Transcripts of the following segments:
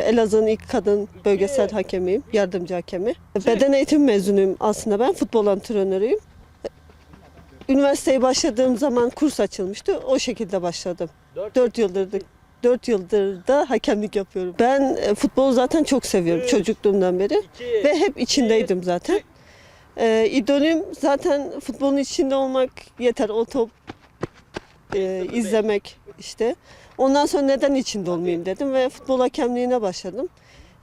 Elazığ'ın ilk kadın bölgesel hakemiyim, yardımcı hakemi. Beden eğitim mezunuyum aslında ben, futbol antrenörüyüm. Üniversiteye başladığım zaman kurs açılmıştı, o şekilde başladım. Dört yıldır da 4 yıldır da hakemlik yapıyorum. Ben e, futbolu zaten çok seviyorum çocukluğumdan beri ve hep içindeydim zaten. Ee, idolüm zaten futbolun içinde olmak yeter. O top e, izlemek işte. Ondan sonra neden içinde olmayayım dedim ve futbol hakemliğine başladım.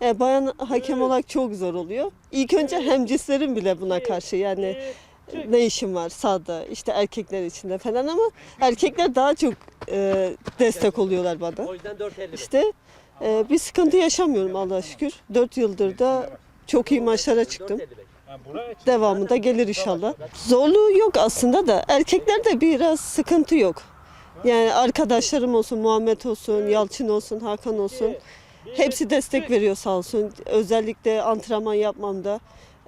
E, bayan hakem olarak çok zor oluyor. İlk önce hemcislerim bile buna karşı yani ne işim var sahada işte erkekler içinde falan ama erkekler daha çok e, destek oluyorlar bana. O yüzden 4.50. İşte e, bir sıkıntı yaşamıyorum Allah'a şükür. 4 yıldır da çok iyi maçlara çıktım. 4.55. Devamı da gelir inşallah. Zorluğu yok aslında da erkeklerde biraz sıkıntı yok. Yani arkadaşlarım olsun, Muhammed olsun, Yalçın olsun, Hakan olsun. Hepsi destek veriyor sağ olsun. Özellikle antrenman yapmamda.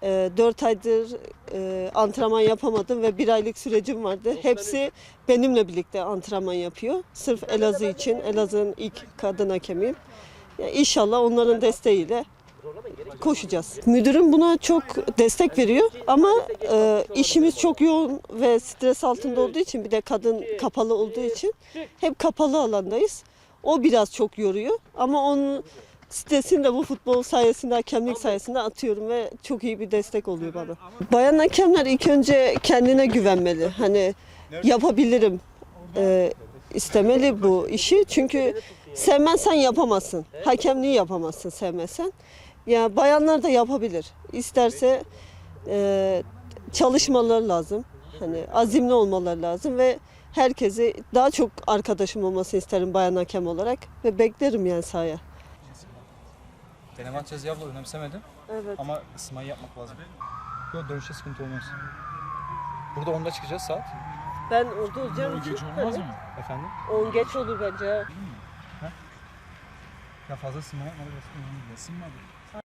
4 aydır e, antrenman yapamadım ve bir aylık sürecim vardı. Hepsi benimle birlikte antrenman yapıyor. Sırf Elazığ için. Elazığ'ın ilk kadın hakemiyim. Ya inşallah onların desteğiyle koşacağız. Müdürüm buna çok destek veriyor ama e, işimiz çok yoğun ve stres altında olduğu için bir de kadın kapalı olduğu için hep kapalı alandayız. O biraz çok yoruyor ama onun stresini de bu futbol sayesinde, hakemlik sayesinde atıyorum ve çok iyi bir destek oluyor bana. Bayan hakemler ilk önce kendine güvenmeli. Hani yapabilirim e, istemeli bu işi. Çünkü sevmezsen yapamazsın. Hakemliği yapamazsın sevmezsen. Ya bayanlar da yapabilir. İsterse e, çalışmaları lazım. Hani azimli olmaları lazım ve herkesi daha çok arkadaşım olması isterim bayan hakem olarak ve beklerim yani sahaya. Deneme atacağız ya abla önemsemedim. Evet. Ama ısınmayı yapmak lazım. Yok dönüşte sıkıntı olmaz. Burada 10'da çıkacağız saat. Ben orada olacağım için olmaz mı? Efendim? 10 geç olur bence. Ya fazla ısınma yapmadı. Isınmadı.